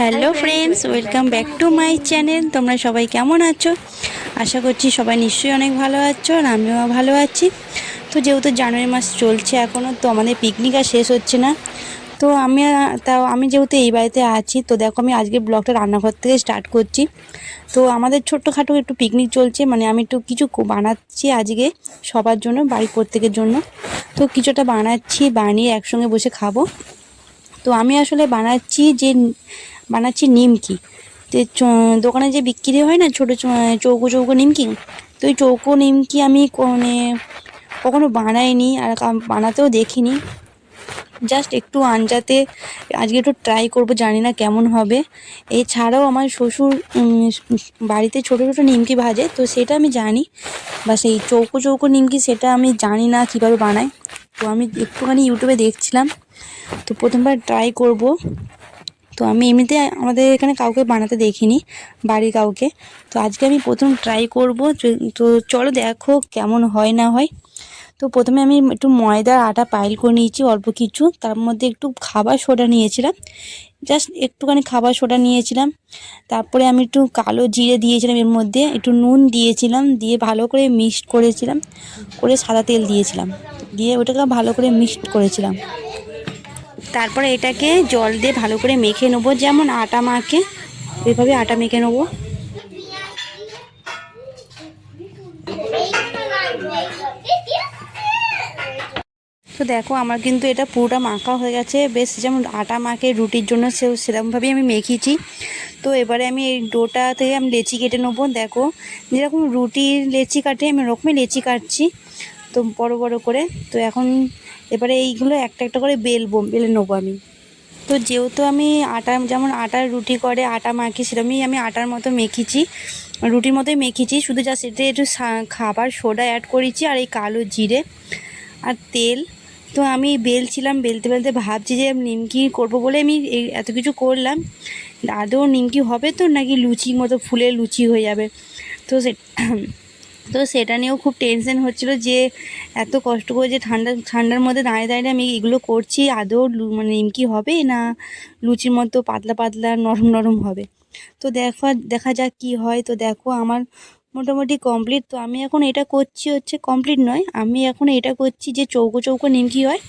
Hello friends welcome back to my channel তোমরা সবাই কেমন আছো? আশা করছি সবাই নিশ্চয়ই অনেক ভালো আছো আর আমিও ভালো আছি। তো যেহেতু জানুয়ারি মাস চলছে এখনও তো আমাদের পিকনিক আর শেষ হচ্ছে না। তো আমি তাও আমি যেহেতু এই বাড়িতে আছি তো দেখো আমি আজকে ব্লগটা রান্নাঘর থেকে স্টার্ট করছি। তো আমাদের ছোট্টখাটো একটু পিকনিক চলছে মানে আমি একটু কিছু বানাচ্ছি আজকে সবার জন্য বাড়ির প্রত্যেকের জন্য। তো কিছুটা বানাচ্ছি বানিয়ে একসঙ্গে বসে খাব। তো আমি আসলে বানাচ্ছি যে বানাচ্ছি নিমকি। তো দোকানে যে বিক্রি হয় না, ছোটো চৌকো চৌকো নিমকি, তো ওই চৌকো নিমকি আমি মানে কখনো বানাইনি আর বানাতেও দেখিনি। জাস্ট একটু আনজাতে আজকে একটু ট্রাই করব, জানি না কেমন হবে। এছাড়াও আমার শ্বশুর বাড়িতে ছোটো ছোটো নিমকি ভাজে, তো সেটা আমি জানি। বা সেই চৌকো চৌকো নিমকি সেটা আমি জানি না কীভাবে বানায়। তো আমি একটুখানি ইউটিউবে দেখছিলাম। তো প্রথমবার ট্রাই করব। তো আমি এমনিতে আমাদের এখানে কাউকে বানাতে দেখিনি, বাড়ির কাউকে। তো আজকে আমি প্রথম ট্রাই করব, তো চলো দেখো কেমন হয় না হয়। তো প্রথমে আমি একটু ময়দার আটা পাইল করে নিয়েছি, অল্প কিছু। তার মধ্যে একটু খাবার সোডা নিয়েছিলাম। জাস্ট একটুখানি খাবার সোডা নিয়েছিলাম। তারপরে আমি একটু কালো জিরে দিয়েছিলাম এর মধ্যে, একটু নুন দিয়েছিলাম, দিয়ে ভালো করে মিক্সড করেছিলাম। করে সাদা তেল দিয়েছিলাম। দিয়ে ওটাকে ভালো করে মিক্সড করেছিলাম। তারপরে এটাকে জল দিয়ে ভালো করে মেখে নেব, যেমন আটা মাখে, ওইভাবে আটা মেখে নেব। তো দেখো, আমার কিন্তু এটা পুরোটা মাখা হয়ে গেছে। বেশ, যেমন আটা মাখে, রুটির জন্য সেও সেরকমভাবেই আমি মেখেছি। তো এবারে আমি এই ডোটা থেকে আমি লেচি কেটে নেব। দেখো, যেরকম রুটির লেচি কাটে, আমি ওরকমই লেচি কাটছি। তো বড় বড় করে। তো এখন এবারে এইগুলো একটা একটা করে বেলবো বেলে নেব আমি। তো যেহেতু আমি আটা, যেমন আটার রুটি করে, আটা মাখি সেরকমই আমি আটার মতো মেখেছি। রুটির মতোই মেখেছি, শুধু জাস্ট এতে একটু খাবার সোডা অ্যাড করেছি আর এই কালো জিরে আর তেল। তো আমি বেলছিলাম বেলতে বেলতে ভাবছি যে নিমকি করব বলে আমি এত কিছু করলাম। আদৌ নিমকি হবে তো নাকি লুচি মতো ফুলে লুচি হয়ে যাবে? তো সে তো সেটা নিয়েও খুব টেনশন হচ্ছিল যে এত কষ্ট করে যে ঠান্ডা, ঠান্ডার মধ্যে দাঁড়িয়ে দাঁড়িয়ে আমি এগুলো করছি, আদৌ মানে নিমকি হবে না লুচির মতো পাতলা পাতলা, নরম নরম হবে। তো দেখা দেখা যাক কি হয়। তো দেখো আমার মোটামুটি কমপ্লিট তো আমি এখন এটা করছি হচ্ছে কমপ্লিট নয়, আমি এখন এটা করছি যে চৌকো চৌকো নিমকি হয়,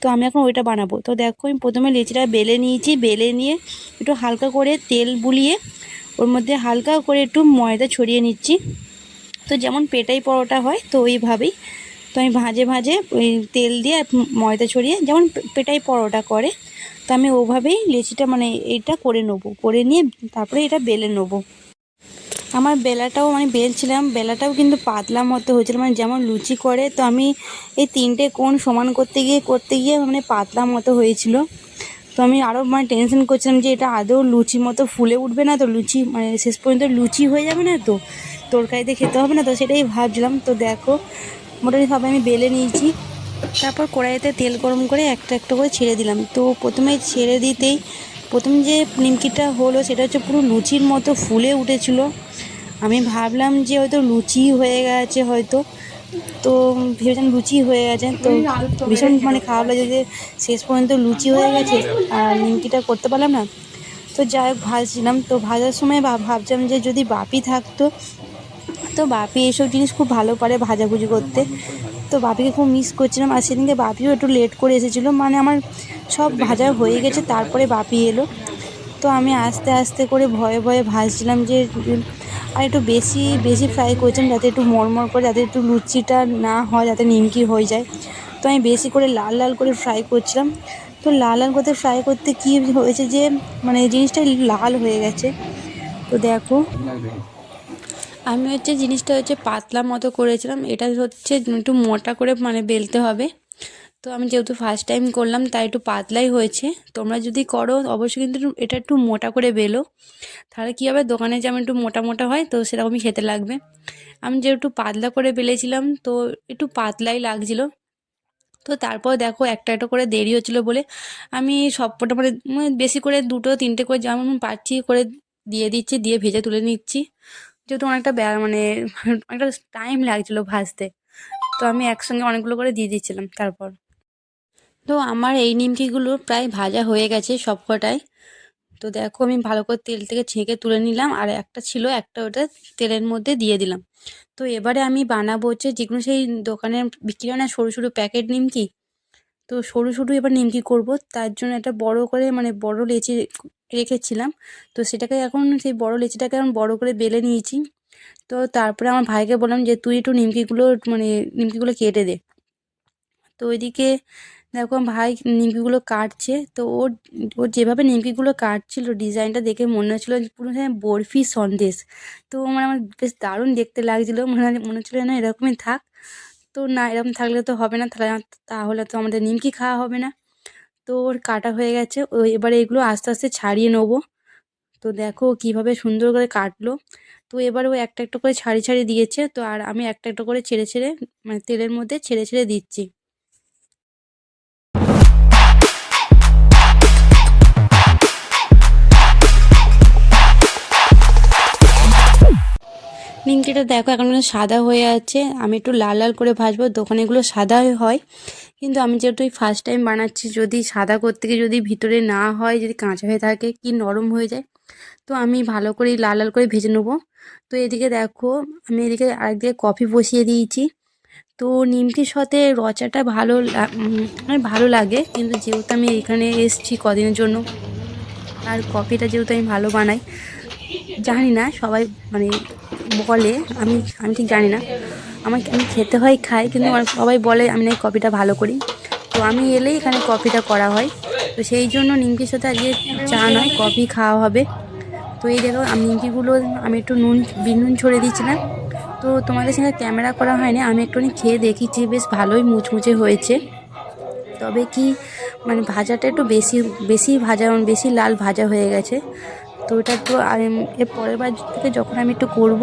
তো আমি এখন ওইটা বানাবো। তো দেখো আমি প্রথমে লেচিটা বেলে নিয়েছি, বেলে নিয়ে একটু হালকা করে তেল বুলিয়ে ওর মধ্যে হালকা করে একটু ময়দা ছড়িয়ে নিচ্ছি। তো যেমন পেটাই পরোটা হয়, তো ওইভাবেই। তো আমি ভাজে ভাজে ওই তেল দিয়ে ময়দা ছড়িয়ে যেমন পেটাই পরোটা করে, তো আমি ওভাবেই লেচিটা মানে এটা করে নেব, করে নিয়ে তারপরে এটা বেলে নেব। আমার বেলাটাও মানে বেলছিলাম, বেলাটাও কিন্তু পাতলা মতো হয়েছিল মানে যেমন লুচি করে, তো আমি এই তিনটে কোণ সমান করতে গিয়ে করতে গিয়ে মানে পাতলা মতো হয়েছিল। তো আমি আরও মানে টেনশন করছিলাম যে এটা আদৌ লুচি মতো ফুলে উঠবে না তো, লুচি মানে শেষ পর্যন্ত লুচি হয়ে যাবে না তো। তরকারিতে খেতে হবে না তো সেটাই ভাবছিলাম। তো দেখো মোটামুটি সবাই আমি বেলে নিয়েছি। তারপর কড়াইতে তেল গরম করে একটা একটা করে ছেড়ে দিলাম। তো প্রথমে ছেড়ে দিতেই প্রথম যে নিমকিটা হলো সেটা হচ্ছে পুরো লুচির মতো ফুলে উঠেছিল। আমি ভাবলাম যে হয়তো লুচি হয়ে গেছে হয়তো। তো ভেবেছিলাম লুচি হয়ে গেছে। তো ভীষণ মানে খারাপ লাগে যে শেষ পর্যন্ত লুচি হয়ে গেছে আর নিমকিটা করতে পারলাম না। তো যাই হোক ভাজছিলাম। তো ভাজার সময় ভাবছিলাম যে যদি বাপি থাকতো তো বাপি এইসব জিনিস খুব ভালো পারে ভাজাভুজি করতে। তো বাপিকে খুব মিস করছিলাম আর সেদিনকে বাপিও একটু লেট করে এসেছিল। মানে আমার সব ভাজা হয়ে গেছে, তারপরে বাপি এলো। তো আমি আস্তে আস্তে করে ভয়ে ভয়ে ভাজছিলাম যে, আর একটু বেশি বেশি ফ্রাই করছিলাম যাতে একটু মরমর করে, যাতে একটু লুচিটা না হয়, যাতে নিমকি হয়ে যায়। তো আমি বেশি করে লাল লাল করে ফ্রাই করছিলাম। তো লাল লাল করতে ফ্রাই করতে কী হয়েছে যে মানে জিনিসটা লাল হয়ে গেছে। তো দেখো। আমি হচ্ছে জিনিসটা হচ্ছে পাতলা মতো করেছিলাম। এটা হচ্ছে একটু মোটা করে মানে বেলতে হবে। তো আমি যেহেতু ফার্স্ট টাইম করলাম, তাই একটু পাতলাই হয়েছে। তোমরা যদি করো, অবশ্যই কিন্তু এটা একটু মোটা করে বেলো। তাহলে কী হবে? দোকানে যেমন একটু মোটা মোটা হয়, তো সেরকমই খেতে লাগবে। আমি যেহেতু পাতলা করে বেলেছিলাম, তো একটু পাতলাই লাগছিল। তো তারপর দেখো, একটা একটা করে দেরি হচ্ছিল বলে আমি সবকটা মানে বেশি করে দুটো, তিনটে করে যেমন পাচ্ছি করে দিয়ে দিচ্ছি, দিয়ে ভেজে তুলে নিচ্ছি। যেহেতু অনেকটা মানে অনেকটা টাইম লাগছিল ভাজতে, তো আমি একসঙ্গে অনেকগুলো করে দিয়ে দিচ্ছিলাম তারপর। তো আমার এই নিমকিগুলো প্রায় ভাজা হয়ে গেছে সব কটাই তো দেখো আমি ভালো করে তেল থেকে ছেঁকে তুলে নিলাম, আর একটা ছিল, একটা ওটা তেলের মধ্যে দিয়ে দিলাম। তো এবারে আমি বানাবো হচ্ছে যেগুলো সেই দোকানে বিক্রি না সরু সরু প্যাকেট নিমকি? তো সরু সরু এবার নিমকি করব, তার জন্য একটা বড় করে মানে বড় লেচি রেখেছিলাম। তো সেটাকে এখন সেই বড় লেচিটাকে এখন বড় করে বেলে নিয়েছি। তো তারপরে আমার ভাইকে বললাম যে, তুই একটু নিমকিগুলো মানে নিমকিগুলো কেটে দে। তো ওইদিকে দেখো আমার ভাই নিমকিগুলো কাটছে। তো ওর ওর যেভাবে নিমকিগুলো কাটছিল, ডিজাইনটা দেখে মনে হচ্ছিল পুরো যেন বরফি সন্দেশ। তো মানে আমার বেশ দারুণ দেখতে লাগছিল। মনে হয় মনে হচ্ছিল না এরকমই থাক। তো না, এরকম থাকলে তো হবে না। তাহলে তাহলে তো আমাদের নিমকি খাওয়া হবে না। তো ওর কাটা হয়ে গেছে, ও এবারে এগুলো আস্তে আস্তে ছাড়িয়ে নেব। তো দেখো কীভাবে সুন্দর করে কাটলো। তো এবার ও একটা একটা করে ছাড়ি ছাড়ি দিয়েছে, তো আর আমি একটা একটা করে ছেড়ে ছেড়ে মানে তেলের মধ্যে ছেড়ে ছেড়ে দিচ্ছি। নিমকিটা দেখো, এখন সাদা হয়ে আছে। আমি একটু লাল লাল করে ভাজবো দোকানে এগুলো সাদাই হয়। কিন্তু আমি যেহেতু ফার্স্ট টাইম বানাচ্ছি, যদি সাদা করতে গিয়ে যদি ভিতরে না হয়, যদি কাঁচা হয়ে থাকে, কি নরম হয়ে যায়। তো আমি ভালো করে লাল লাল করে ভেজে নেব। তো এদিকে দেখো, আমি এদিকে আরেকদিকে কফি বসিয়ে দিয়েছি। তো নিমকির সাথে রচাটা ভালো মানে ভালো লাগে। কিন্তু যেহেতু আমি এখানে এসেছি কদিনের জন্য, আর কফিটা যেহেতু আমি ভালো বানাই, জানি না, সবাই মানে বলে, আমি আমি ঠিক জানি না। আমাকে, আমি খেতে হয়, খাই, কিন্তু সবাই বলে, আমি নাকি কফিটা ভালো করি। তো আমি এলেই এখানে কফিটা করা হয়। তো সেই জন্য নিমকির সাথে আজকে চা নয়, কফি খাওয়া হবে। তো এই দেখো, আমি নিমকিগুলো, আমি একটু নুন, বিন নুন ছড়িয়ে দিয়েছিলাম। তো তোমাদের সঙ্গে ক্যামেরা করা হয়নি, আমি একটুখানি খেয়ে দেখেছি, বেশ ভালোই মুচমুচে হয়েছে। তবে কি মানে ভাজাটা একটু বেশি বেশি ভাজা, বেশি লাল ভাজা হয়ে গেছে। তো ওটা একটু এর পরের বার থেকে যখন আমি একটু করব,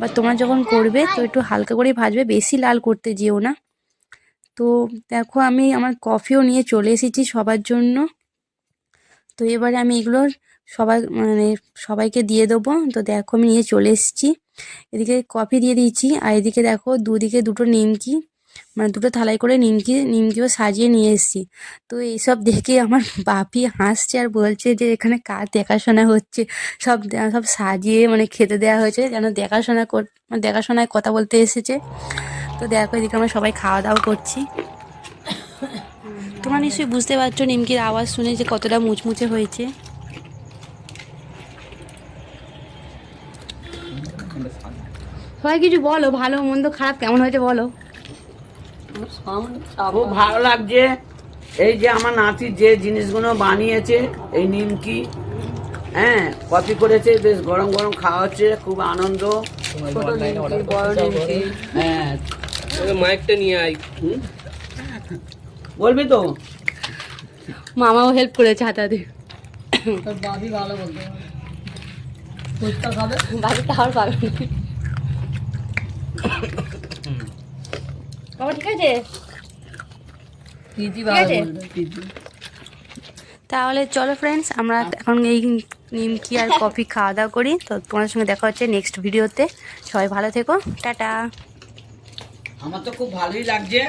বা তোমরা যখন করবে, তো একটু হালকা করেই ভাজবে, বেশি লাল করতে যেও না। তো দেখো, আমি আমার কফিও নিয়ে চলে এসেছি সবার জন্য। তো এবারে আমি এগুলো সবাই মানে সবাইকে দিয়ে দেবো। তো দেখো, আমি নিয়ে চলে এসেছি। এদিকে কফি দিয়ে দিয়েছি, আর এদিকে দেখো, দুদিকে দুটো নিমকি। মানে দুটো থালাই করে নিমকি, নিমকিও সাজিয়ে নিয়ে এসেছি। তো এইসব দেখে আমার বাপি হাসছে আর বলছে যে, এখানে কার দেখাশোনা হচ্ছে? সব সব সাজিয়ে মানে খেতে দেওয়া হয়েছে, যেন দেখাশোনা কর মানে দেখাশোনায় কথা বলতে এসেছে। তো দেখো, এদিকে আমরা সবাই খাওয়া দাওয়া করছি। তোমরা নিশ্চয়ই বুঝতে পারছ নিমকির আওয়াজ শুনে যে কতটা মুচমুচে হয়েছে। সবাই কিছু বলো, ভালো, মন্দ, খারাপ কেমন হয়েছে বলো। খুব ভালো লাগছে। এই যে আমার নাতি যে জিনিসগুলো বানিয়েছে এই নিমকি হ্যাঁ কপি করেছে বেশ গরম গরম খাওয়া হচ্ছে খুব আনন্দ। হ্যাঁ। মাইকটা নিয়ে আই হুম? বলবি তো? মামাও হেল্প করেছে হাতাতে খাওয়ার পাবে না। বাবা ঠিক আছে? ঠিক আছে? তাহলে চলো ফ্রেন্ডস আমরা এখন এই নিমকি আর কফি খাওয়া দাওয়া করি। তো তোমার সঙ্গে দেখা হচ্ছে নেক্সট ভিডিওতে সবাই ভালো থেকো। টাটা। আমার তো খুব ভালোই লাগছে।